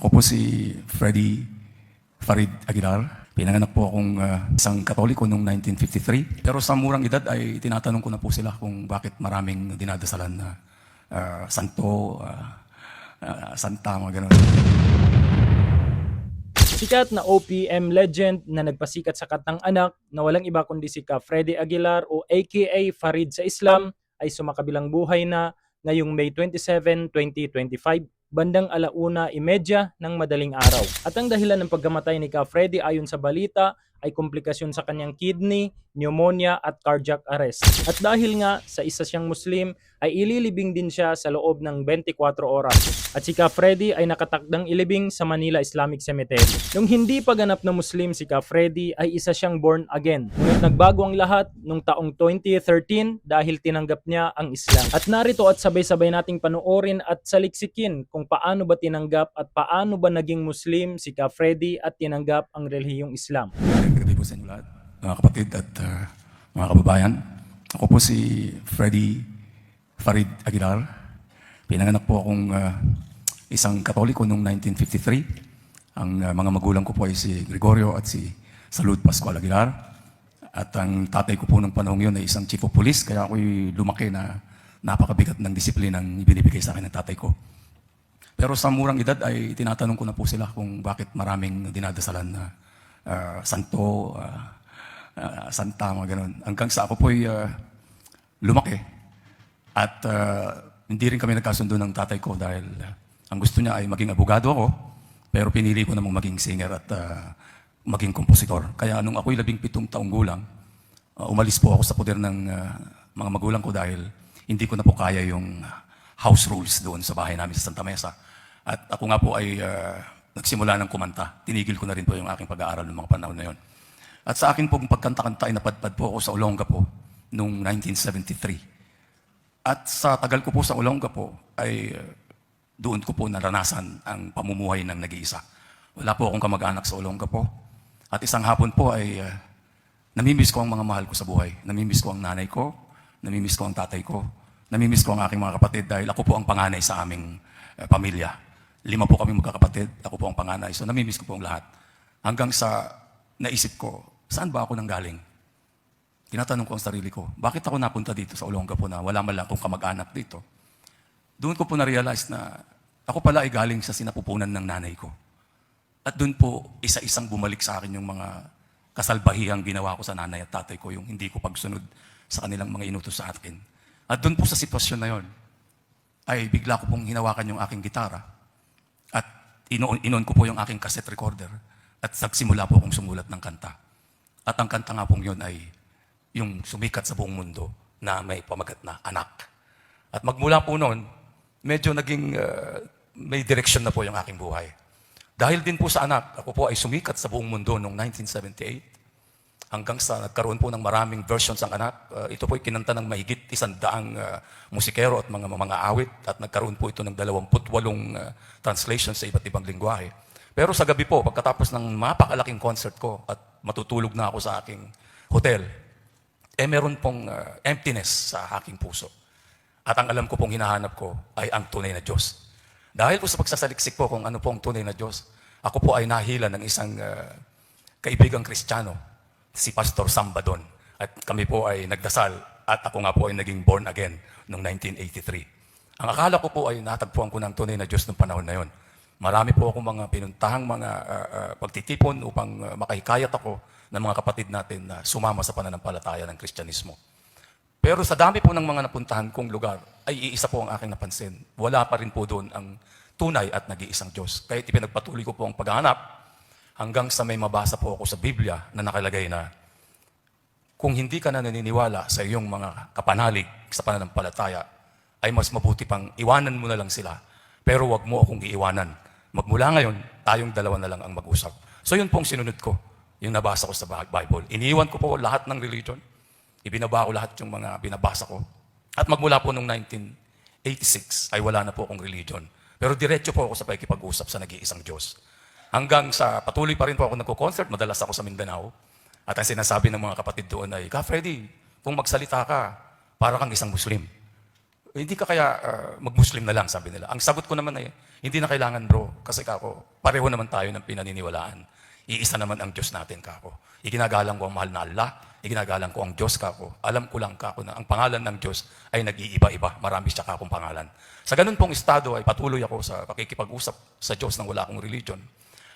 Ako po si Freddy Farid Aguilar. Pinanganak po akong ah, isang katoliko noong 1953. Pero sa murang edad ay tinatanong ko na po sila kung bakit maraming dinadasalan na ah, santo, ah, ah, santa, mga ganun. Sikat na OPM legend na nagpasikat sa katang anak na walang iba kundi si Ka Freddy Aguilar o aka Farid sa Islam ay sumakabilang buhay na ngayong May 27, 2025 bandang alauna imedya ng madaling araw. At ang dahilan ng pagkamatay ni Ka Freddy ayon sa balita ay komplikasyon sa kanyang kidney, pneumonia at cardiac arrest. At dahil nga sa isa siyang Muslim ay ililibing din siya sa loob ng 24 oras. At si Ka Freddy ay nakatakdang ilibing sa Manila Islamic Cemetery. Nung hindi pa ganap na Muslim si Ka Freddy ay isa siyang born again. Ngunit nagbago ang lahat nung taong 2013 dahil tinanggap niya ang Islam. At narito at sabay-sabay nating panoorin at saliksikin kung paano ba tinanggap at paano ba naging Muslim si Ka Freddy at tinanggap ang relihiyong Islam. Magandang gabi po sa inyo lahat, mga kapatid at ah, mga kababayan. Ako po si Freddy Farid Aguilar. Pinanganak po akong ah, isang katoliko noong 1953. Ang ah, mga magulang ko po ay si Gregorio at si Salud Pascual Aguilar. At ang tatay ko po ng panahon yun ay isang chief of police, kaya ako'y lumaki na napakabigat ng disiplina ang ibinibigay sa akin ng tatay ko. Pero sa murang edad ay tinatanong ko na po sila kung bakit maraming dinadasalan na ah, santo, ah, ah, santa, mga ganun. Hanggang sa ako po'y ah, lumaki. At ah, hindi rin kami nagkasundo ng tatay ko dahil ah, ang gusto niya ay maging abogado ako, pero pinili ko namang maging singer at ah, maging kompositor. Kaya nung ako'y labing pitong taong gulang, ah, umalis po ako sa poder ng ah, mga magulang ko dahil hindi ko na po kaya yung house rules doon sa bahay namin sa Santa Mesa. At ako nga po ay ah, nagsimula ng kumanta. Tinigil ko na rin po yung aking pag-aaral ng mga panahon na yon. At sa akin pong pagkanta-kanta ay napadpad po ako sa Olongapo noong 1973. At sa tagal ko po sa Olongapo ay ah, doon ko po naranasan ang pamumuhay ng nag-iisa. Wala po akong kamag-anak sa Olongapo. At isang hapon po ay ah, namimiss ko ang mga mahal ko sa buhay. Namimiss ko ang nanay ko, namimiss ko ang tatay ko, namimiss ko ang aking mga kapatid dahil ako po ang panganay sa aming eh, pamilya. Lima po kami magkakapatid, ako po ang panganay. So namimiss ko po ang lahat. Hanggang sa naisip ko, saan ba ako nanggaling? Tinatanong ko ang sarili ko, bakit ako napunta dito sa Olongapo na wala man lang akong kamag-anak dito? Doon ko po na-realize na ako pala ay galing sa sinapupunan ng nanay ko. At doon po, isa-isang bumalik sa akin yung mga kasalbahihang ginawa ko sa nanay at tatay ko, yung hindi ko pagsunod sa kanilang mga inutos sa akin. At doon po sa sitwasyon na yon, ay bigla ko pong hinawakan yung aking gitara inoon, inoon ko po yung aking cassette recorder at nagsimula po akong sumulat ng kanta. At ang kanta nga pong yun ay yung sumikat sa buong mundo na may pamagat na anak. At magmula po noon, medyo naging uh, may direction na po yung aking buhay. Dahil din po sa anak, ako po ay sumikat sa buong mundo noong 1978 hanggang sa nagkaroon po ng maraming versions ang anak. Uh, ito po ay kinanta ng mahigit isang daang uh, musikero at mga mga awit at nagkaroon po ito ng 28 uh, translations sa iba't ibang lingwahe. Pero sa gabi po, pagkatapos ng mapakalaking concert ko at matutulog na ako sa aking hotel, eh meron pong uh, emptiness sa aking puso. At ang alam ko pong hinahanap ko ay ang tunay na Diyos. Dahil po sa pagsasaliksik po kung ano po ang tunay na Diyos, ako po ay nahila ng isang uh, kaibigang Kristiyano, si Pastor Sambadon. At kami po ay nagdasal at ako nga po ay naging born again noong 1983. Ang akala ko po ay natagpuan ko ng tunay na Diyos noong panahon na yon. Marami po akong mga pinuntahang mga uh, uh, pagtitipon upang uh, makahikayat ako ng mga kapatid natin na sumama sa pananampalataya ng Kristyanismo. Pero sa dami po ng mga napuntahan kong lugar, ay iisa po ang aking napansin. Wala pa rin po doon ang tunay at nag-iisang Diyos. Kahit ipinagpatuloy ko po ang paghahanap, hanggang sa may mabasa po ako sa Biblia na nakalagay na kung hindi ka na naniniwala sa iyong mga kapanalig sa pananampalataya, ay mas mabuti pang iwanan mo na lang sila. Pero wag mo akong iiwanan. Magmula ngayon, tayong dalawa na lang ang mag-usap. So yun pong sinunod ko, yung nabasa ko sa Bible. Iniwan ko po lahat ng religion. Ibinaba ko lahat yung mga binabasa ko. At magmula po noong 1986 ay wala na po akong religion. Pero diretso po ako sa pakikipag-usap sa nag-iisang Diyos. Hanggang sa patuloy pa rin po ako nagko-concert, madalas ako sa Mindanao. At ang sinasabi ng mga kapatid doon ay, Ka Freddy, kung magsalita ka, para kang isang Muslim. Hindi ka kaya uh, mag-Muslim na lang, sabi nila. Ang sagot ko naman ay, Hindi na kailangan bro, kasi kako, pareho naman tayo ng pinaniniwalaan. Iisa naman ang Diyos natin kako. Iginagalang ko ang mahal na Allah, iginagalang ko ang Diyos kako. Alam ko lang kako na ang pangalan ng Diyos ay nag-iiba-iba. Marami siya kakong pangalan. Sa ganun pong estado ay patuloy ako sa pakikipag-usap sa Diyos nang wala akong religion.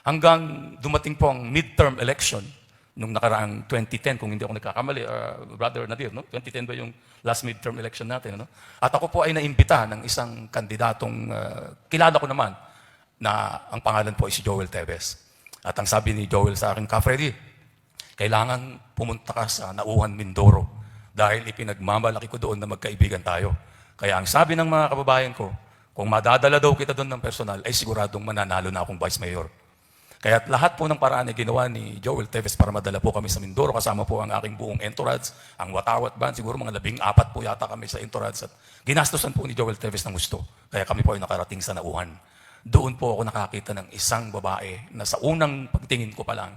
Hanggang dumating po ang midterm election nung nakaraang 2010, kung hindi ako nagkakamali, uh, Brother Nadir, no? 2010 ba yung last midterm election natin? Ano? At ako po ay naimbita ng isang kandidatong uh, kilala ko naman na ang pangalan po ay si Joel Tevez. At ang sabi ni Joel sa akin, Ka Freddy, kailangan pumunta ka sa Nauhan Mindoro dahil ipinagmamalaki ko doon na magkaibigan tayo. Kaya ang sabi ng mga kababayan ko, kung madadala daw kita doon ng personal, ay siguradong mananalo na akong vice mayor. Kaya lahat po ng paraan ay ginawa ni Joel Teves para madala po kami sa Mindoro. Kasama po ang aking buong entourage, ang Watawat Band. Siguro mga labing apat po yata kami sa entourage. At ginastosan po ni Joel Teves ng gusto. Kaya kami po ay nakarating sa Nauhan. Doon po ako nakakita ng isang babae na sa unang pagtingin ko pa lang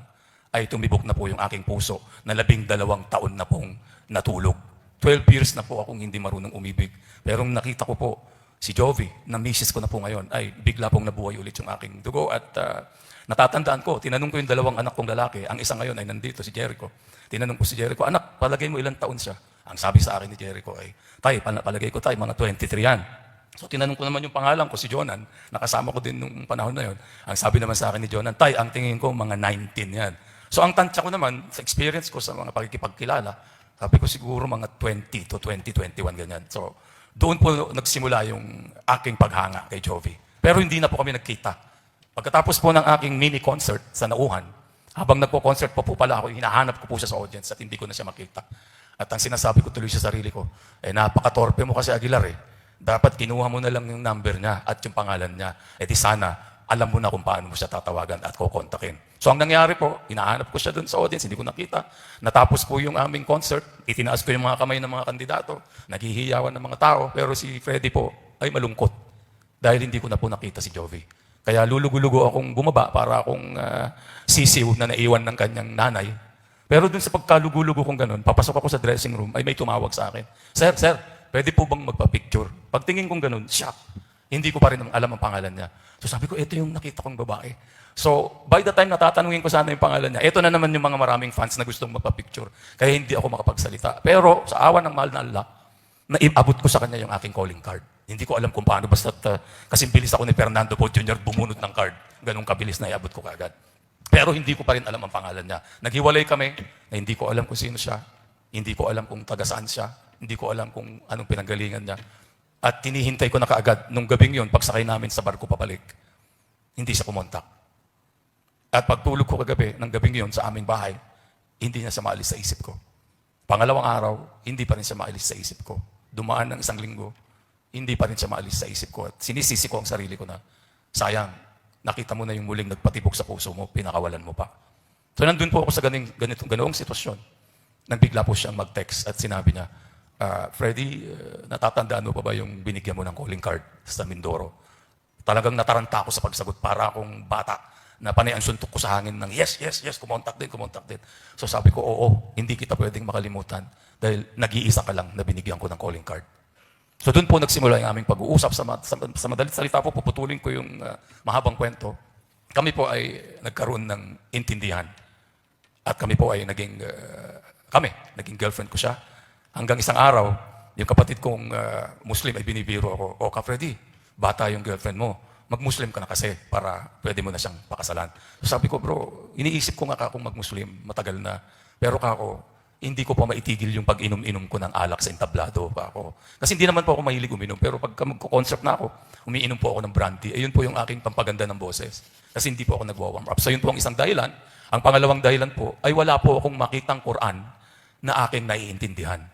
ay tumibok na po yung aking puso na labing dalawang taon na pong natulog. 12 years na po akong hindi marunong umibig. Pero nakita ko po si Jovi, na misis ko na po ngayon, ay bigla pong nabuhay ulit yung aking dugo. At ah, natatandaan ko, tinanong ko yung dalawang anak kong lalaki. Ang isa ngayon ay nandito, si Jericho. Tinanong ko si Jericho, anak, palagay mo ilang taon siya? Ang sabi sa akin ni Jericho ay, tay, pal- palagay ko tay, mga 23 yan. So tinanong ko naman yung pangalan ko, si Jonan, nakasama ko din nung panahon na yon. Ang sabi naman sa akin ni Jonan, tay, ang tingin ko mga 19 yan. So ang tansya ko naman, sa experience ko sa mga pagkikipagkilala, sabi ko siguro mga 20 to 20, 21 ganyan. So doon po nagsimula yung aking paghanga kay Jovi. Pero hindi na po kami nagkita. Pagkatapos po ng aking mini concert sa Nauhan, habang nagpo-concert pa po pala ako, hinahanap ko po siya sa audience at hindi ko na siya makita. At ang sinasabi ko tuloy sa sarili ko, eh napakatorpe mo kasi Aguilar eh. Dapat kinuha mo na lang yung number niya at yung pangalan niya. Eh di sana, alam mo na kung paano mo siya tatawagan at kukontakin. So ang nangyari po, hinahanap ko siya doon sa audience, hindi ko nakita. Natapos po yung aming concert, itinaas ko yung mga kamay ng mga kandidato, naghihiyawan ng mga tao, pero si Freddy po ay malungkot dahil hindi ko na po nakita si Jovi. Kaya lulugo-lugo akong bumaba para akong ah, sisiw na naiwan ng kanyang nanay. Pero dun sa pagkalugo-lugo kong ganun, papasok ako sa dressing room, ay may tumawag sa akin. Sir, sir, pwede po bang magpa-picture? Pagtingin kong ganun, shock. Hindi ko pa rin alam ang pangalan niya. So sabi ko, ito yung nakita kong babae. So, by the time natatanungin ko sana yung pangalan niya, ito na naman yung mga maraming fans na gustong magpa-picture. Kaya hindi ako makapagsalita. Pero sa awa ng mahal na Allah, naibabot ko sa kanya yung aking calling card. Hindi ko alam kung paano, basta uh, kasi bilis ako ni Fernando Po Jr. bumunot ng card. Ganong kabilis na iabot ko kagad. Pero hindi ko pa rin alam ang pangalan niya. Naghiwalay kami na hindi ko alam kung sino siya. Hindi ko alam kung taga saan siya. Hindi ko alam kung anong pinanggalingan niya. At tinihintay ko na kaagad nung gabing yun, pagsakay namin sa barko papalik. Hindi siya kumontak. At pagtulog ko kagabi, ng gabing yun sa aming bahay, hindi niya siya maalis sa isip ko. Pangalawang araw, hindi pa rin siya maalis sa isip ko. Dumaan ng isang linggo, hindi pa rin siya maalis sa isip ko. At sinisisi ko ang sarili ko na, sayang, nakita mo na yung muling nagpatibok sa puso mo, pinakawalan mo pa. So nandun po ako sa ganing, ganito, ganoong sitwasyon. Nagbigla po siyang mag-text at sinabi niya, "Ah, Freddy, uh, natatandaan mo pa ba yung binigyan mo ng calling card sa Mindoro? Talagang nataranta ako sa pagsagot para akong bata na ang suntok ko sa hangin ng yes, yes, yes, kumontak din, kumontak din. So sabi ko, oo, hindi kita pwedeng makalimutan dahil nag-iisa ka lang na binigyan ko ng calling card. So doon po nagsimula yung aming pag-uusap. Sa, sa, sa madalit salita po, puputulin ko yung ah, mahabang kwento. Kami po ay nagkaroon ng intindihan. At kami po ay naging, ah, kami, naging girlfriend ko siya. Hanggang isang araw, yung kapatid kong ah, Muslim ay binibiro ako, O ka Freddy, bata yung girlfriend mo. Mag-Muslim ka na kasi para pwede mo na siyang pakasalan. So sabi ko, bro, iniisip ko nga ka kung mag-Muslim, matagal na. Pero ka ako, hindi ko pa maitigil yung pag-inom-inom ko ng alak sa entablado pa ako. Kasi hindi naman po ako mahilig uminom, pero pagka magko-concert na ako, umiinom po ako ng brandy. Ayun po yung aking pampaganda ng boses. Kasi hindi po ako nagwa-warm up. So yun po ang isang dahilan. Ang pangalawang dahilan po ay wala po akong makitang Quran na akin naiintindihan.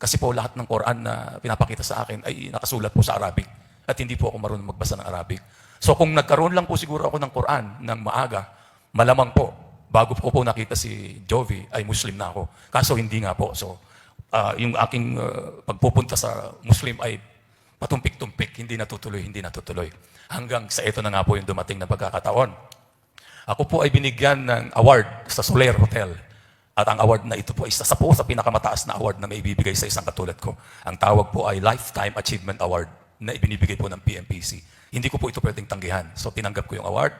Kasi po lahat ng Quran na pinapakita sa akin ay nakasulat po sa Arabic. At hindi po ako marunong magbasa ng Arabic. So kung nagkaroon lang po siguro ako ng Quran ng maaga, malamang po, bago ko po nakita si Jovi, ay Muslim na ako. Kaso hindi nga po. So ah, yung aking ah, pagpupunta sa Muslim ay patumpik-tumpik, hindi natutuloy, hindi natutuloy. Hanggang sa ito na nga po yung dumating na pagkakataon. Ako po ay binigyan ng award sa Soler Hotel. At ang award na ito po ay isa sa po sa pinakamataas na award na may ibibigay sa isang katulad ko. Ang tawag po ay Lifetime Achievement Award. Na ibinibigay po ng PMPC. Hindi ko po ito pwedeng tanggihan. So tinanggap ko yung award.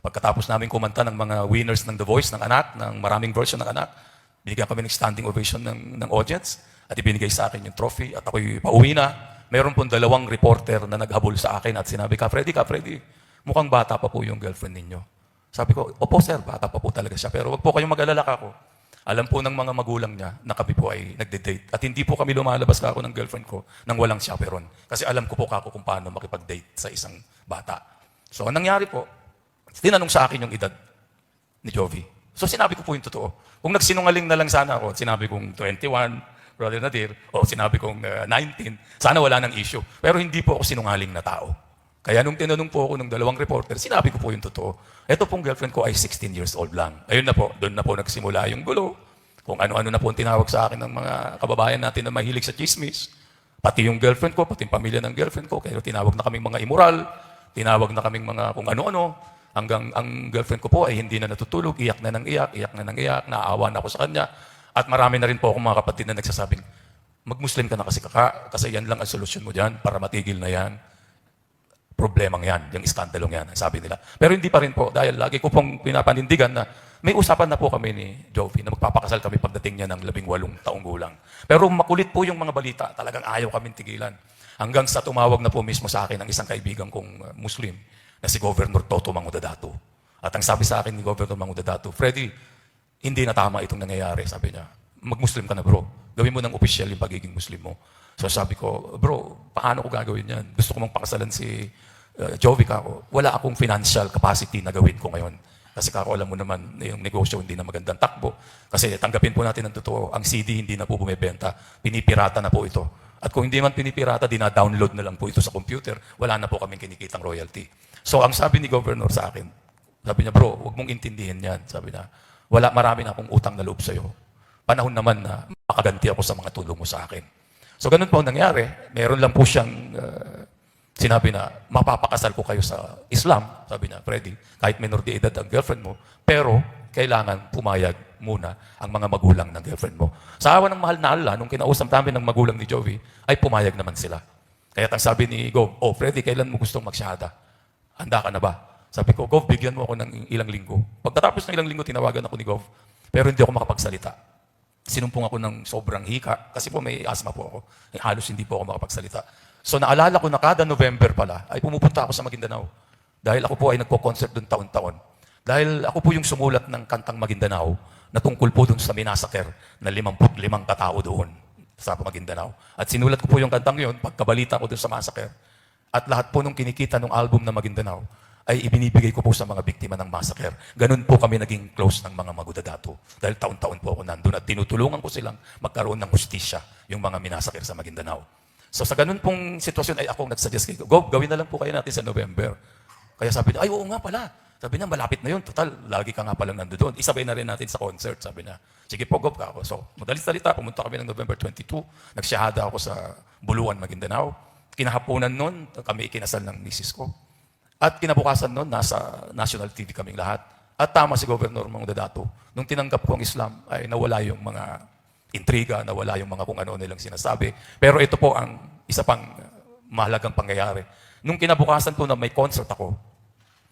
Pagkatapos namin kumanta ng mga winners ng The Voice ng anak, ng maraming version ng anak, binigyan kami ng standing ovation ng, ng audience at ibinigay sa akin yung trophy at ako'y pauwi na. Meron pong dalawang reporter na naghabol sa akin at sinabi, ka Freddy, ka Freddy, mukhang bata pa po yung girlfriend ninyo. Sabi ko, opo sir, bata pa po talaga siya. Pero wag po kayong mag-alala ka ko. Alam po ng mga magulang niya na kami po ay nagde-date. At hindi po kami lumalabas ka ako ng girlfriend ko nang walang chaperon. Kasi alam ko po kako kung paano makipag-date sa isang bata. So, ang nangyari po, tinanong sa akin yung edad ni Jovi. So sinabi ko po yung totoo. Kung nagsinungaling na lang sana ako, sinabi kong 21, Brother Nadir, o sinabi kong uh, 19, sana wala nang issue. Pero hindi po ako sinungaling na tao. Kaya nung tinanong po ako ng dalawang reporter, sinabi ko po yung totoo. Ito pong girlfriend ko ay 16 years old lang. Ayun na po, doon na po nagsimula yung gulo. Kung ano-ano na po ang tinawag sa akin ng mga kababayan natin na mahilig sa chismis. Pati yung girlfriend ko, pati yung pamilya ng girlfriend ko. Kaya tinawag na kaming mga immoral, tinawag na kaming mga kung ano-ano. Hanggang ang girlfriend ko po ay hindi na natutulog, iyak na ng iyak, iyak na ng iyak, naaawa na ako sa kanya. At marami na rin po akong mga kapatid na nagsasabing, mag-Muslim ka na kasi kaka, kasi yan lang ang solusyon mo dyan para matigil na yan. Problemang yan, yung iskandalong yan, sabi nila. Pero hindi pa rin po, dahil lagi ko pong pinapanindigan na may usapan na po kami ni Jovi na magpapakasal kami pagdating niya ng labing walong taong gulang. Pero makulit po yung mga balita, talagang ayaw kaming tigilan. Hanggang sa tumawag na po mismo sa akin ang isang kaibigan kong uh, Muslim na si Governor Toto Mangudadato. At ang sabi sa akin ni Governor Mangudadato, Freddy, hindi na tama itong nangyayari, sabi niya. Mag-Muslim ka na bro. Gawin mo ng official yung pagiging Muslim mo. So sabi ko, bro, paano ko gagawin yan? Gusto ko mang pakasalan si uh, Jovi. Wala akong financial capacity na gawin ko ngayon. Kasi kako, alam mo naman, yung negosyo hindi na magandang takbo. Kasi tanggapin po natin ang totoo, ang CD hindi na po bumibenta. Pinipirata na po ito. At kung hindi man pinipirata, dina-download na lang po ito sa computer. Wala na po kaming kinikitang royalty. So ang sabi ni Governor sa akin, sabi niya, bro, huwag mong intindihin yan. Sabi niya, wala, marami na akong utang na loob sa'yo. Panahon naman na makaganti ako sa mga tulong mo sa akin. So ganun po ang nangyari. Meron lang po siyang uh, sinabi na mapapakasal ko kayo sa Islam. Sabi niya, Freddy, kahit minor de edad ang girlfriend mo, pero kailangan pumayag muna ang mga magulang ng girlfriend mo. Sa awa ng mahal na Allah, nung kinausap namin ng magulang ni Jovi, ay pumayag naman sila. Kaya ang sabi ni Gov, oh Freddy, kailan mo gustong magsyahada? Handa ka na ba? Sabi ko, Gov, bigyan mo ako ng ilang linggo. Pagkatapos ng ilang linggo, tinawagan ako ni Gov, pero hindi ako makapagsalita sinumpong ako ng sobrang hika kasi po may asthma po ako. Eh, halos hindi po ako makapagsalita. So naalala ko na kada November pala ay pumupunta ako sa Maguindanao. Dahil ako po ay nagko-concert doon taon-taon. Dahil ako po yung sumulat ng kantang Maguindanao na tungkol po doon sa minasaker na 55 katao doon sa Maguindanao. At sinulat ko po yung kantang yun pagkabalita ko doon sa massacre. At lahat po nung kinikita ng album na Maguindanao ay ibinibigay ko po sa mga biktima ng massacre. Ganun po kami naging close ng mga magudadato. Dahil taon-taon po ako nandun at tinutulungan ko silang magkaroon ng hustisya yung mga minasakir sa Maguindanao. So sa ganun pong sitwasyon ay ako nagsuggest kay Go, gawin na lang po kayo natin sa November. Kaya sabi niya, ay oo nga pala. Sabi niya, malapit na yun. Total, lagi ka nga palang nandoon. Isabay na rin natin sa concert, sabi niya. Sige po, go ka ako. So, madalit salita, pumunta kami ng November 22. Nagsyahada ako sa Buluan, Maguindanao. Kinahaponan nun, kami ikinasal ng misis ko. At kinabukasan noon, nasa national TV kaming lahat. At tama si Governor Mangudadato, nung tinanggap ko ang Islam, ay nawala yung mga intriga, nawala yung mga kung ano nilang sinasabi. Pero ito po ang isa pang mahalagang pangyayari. Nung kinabukasan po na may concert ako,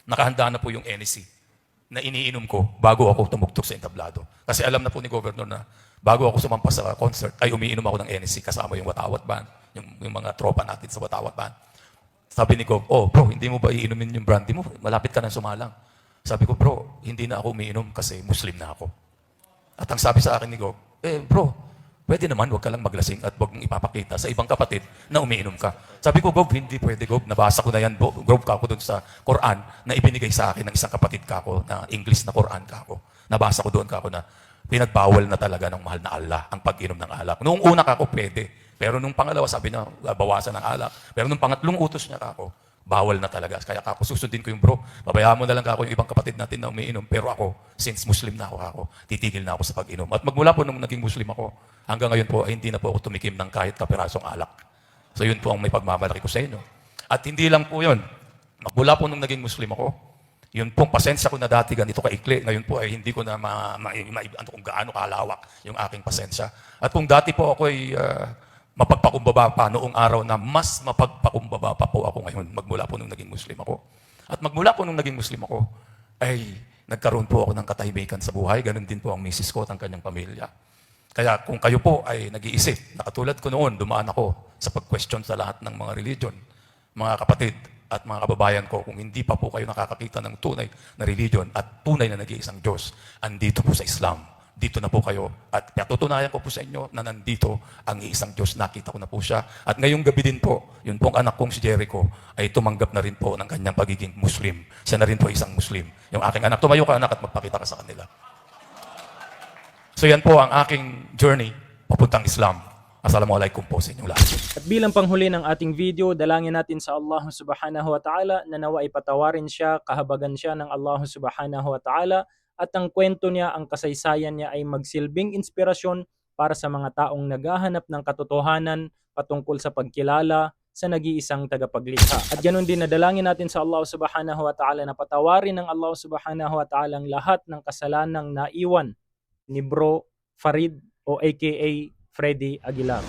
nakahanda na po yung NEC na iniinom ko bago ako tumugtog sa entablado. Kasi alam na po ni Governor na bago ako sumampas sa concert, ay umiinom ako ng NEC kasama yung Watawat Band, yung, yung mga tropa natin sa Watawat Band. Sabi ni Gov, oh bro, hindi mo ba iinumin yung brandy mo? Malapit ka na sumalang. Sabi ko, bro, hindi na ako umiinom kasi Muslim na ako. At ang sabi sa akin ni Gov, eh bro, pwede naman, wag ka lang maglasing at wag mong ipapakita sa ibang kapatid na umiinom ka. Sabi ko, Gov, hindi pwede, Gov. Nabasa ko na yan, Gov, ka ako doon sa Quran na ibinigay sa akin ng isang kapatid ka ako, na English na Quran ka ako. Nabasa ko doon ka ako na pinagbawal na talaga ng mahal na Allah ang pag-inom ng alak. Noong una ka ako, pwede. Pero nung pangalawa, sabi niya, bawasan ng alak. Pero nung pangatlong utos niya ako, bawal na talaga. Kaya ako susundin ko yung bro. Babayaan mo na lang ako yung ibang kapatid natin na umiinom. Pero ako, since Muslim na ako, ako titigil na ako sa pag-inom. At magmula po nung naging Muslim ako, hanggang ngayon po, ay hindi na po ako tumikim ng kahit kapirasong alak. So yun po ang may pagmamalaki ko sa inyo. At hindi lang po yun. Magmula po nung naging Muslim ako, yun pong pasensya ko na dati ganito kaikli, ngayon po ay hindi ko na ma, ma, ma, ano, kung gaano kalawak yung aking pasensya. At kung dati po ako ay uh, mapagpakumbaba pa noong araw na mas mapagpakumbaba pa po ako ngayon magmula po nung naging Muslim ako. At magmula po nung naging Muslim ako, ay nagkaroon po ako ng katahimikan sa buhay. Ganon din po ang misis ko at ang kanyang pamilya. Kaya kung kayo po ay nag-iisip, na ko noon, dumaan ako sa pag-question sa lahat ng mga religion, mga kapatid at mga kababayan ko, kung hindi pa po kayo nakakakita ng tunay na religion at tunay na nag-iisang Diyos, andito po sa Islam. Dito na po kayo. At patutunayan ko po sa inyo na nandito ang iisang Diyos. Nakita ko na po siya. At ngayong gabi din po, yun pong anak kong si Jericho ay tumanggap na rin po ng kanyang pagiging Muslim. Siya na rin po isang Muslim. Yung aking anak, tumayo ka anak at magpakita ka sa kanila. So yan po ang aking journey papuntang Islam. Assalamualaikum po sa inyong lahat. At bilang panghuli ng ating video, dalangin natin sa Allah subhanahu wa ta'ala na nawa ipatawarin siya, kahabagan siya ng Allah subhanahu wa ta'ala at ang kwento niya, ang kasaysayan niya ay magsilbing inspirasyon para sa mga taong naghahanap ng katotohanan patungkol sa pagkilala sa nag-iisang tagapaglikha. At ganun din nadalangin natin sa Allah subhanahu wa ta'ala na patawarin ng Allah subhanahu wa ta'ala ang lahat ng kasalanang naiwan ni Bro Farid o aka Freddy Aguilar.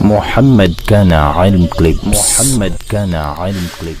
محمد كان علم كليب محمد كان علم كليب